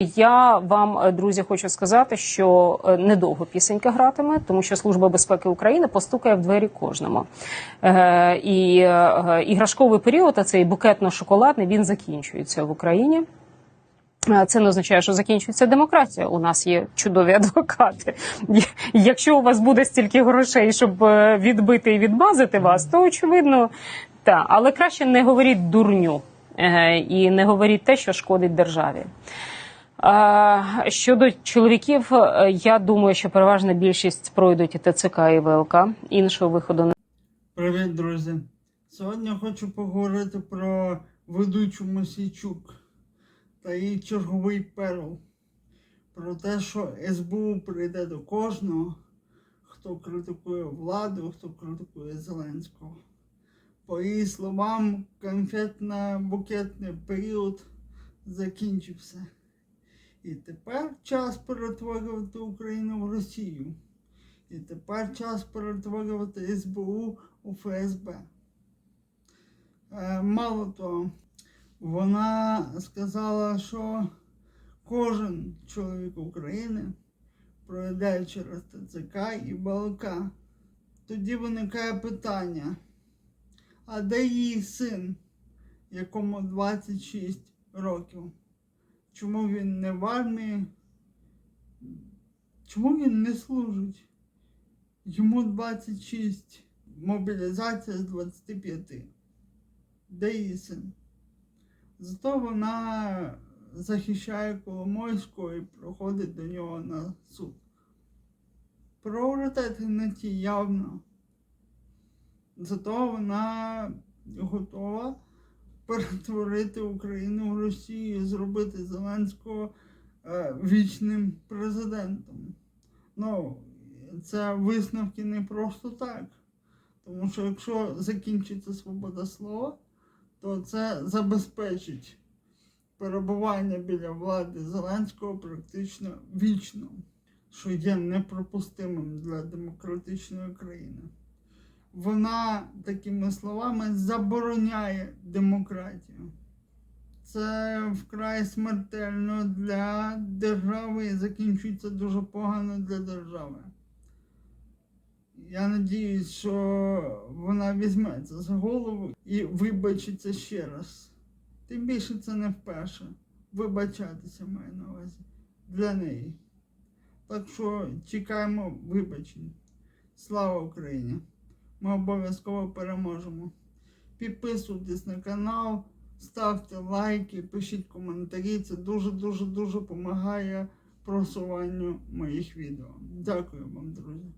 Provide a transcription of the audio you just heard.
Я вам, е, друзі, хочу сказати, що е, недовго пісенька гратиме, тому що Служба безпеки України постукає в двері кожному. Е, і іграшковий період, а цей букетно-шоколадний, він закінчується в Україні. Це не означає, що закінчується демократія. У нас є чудові адвокати. Якщо у вас буде стільки грошей, щоб відбити і відмазати вас, то очевидно, так. Але краще не говоріть дурню і не говоріть те, що шкодить державі. Щодо чоловіків, е, я думаю, що переважна більшість пройдуть ТЦК і ВЛК. Іншого виходу не Привіт, друзі! Сьогодні хочу поговорити про ведучу Мосійчук та її черговий перл. Про те, що СБУ прийде до кожного, хто критикує владу, хто критикує Зеленського. По її словам, конфетно-букетний період закінчився. І тепер час перетворювати Україну в Росію. І тепер час перетворювати СБУ у ФСБ. Е, мало того, вона сказала, що кожен чоловік України пройде через ТЦК і БЛК. Тоді виникає питання: а де її син, якому 26 років? Чому він не в армії? Чому він не служить? Йому 26, мобілізація з 25. Де її син? Зато вона захищає Коломойського і проходить до нього на суд. Пріоритети не ті явно. Зато вона готова перетворити Україну в Росію, зробити Зеленського е, вічним президентом. Ну, це висновки не просто так. Тому що якщо закінчиться свобода слова, то це забезпечить перебування біля влади Зеленського практично вічно, що є непропустимим для демократичної країни. Вона такими словами забороняє демократію. Це вкрай смертельно для держави і закінчується дуже погано для держави. Я надіюсь, що вона візьметься за голову і вибачиться ще раз. Тим більше це не вперше. Вибачатися маю на увазі для неї. Так що чекаємо вибачень. Слава Україні! Ми обов'язково переможемо. Підписуйтесь на канал, ставте лайки, пишіть коментарі. Це дуже-дуже дуже допомагає просуванню моїх відео. Дякую вам, друзі.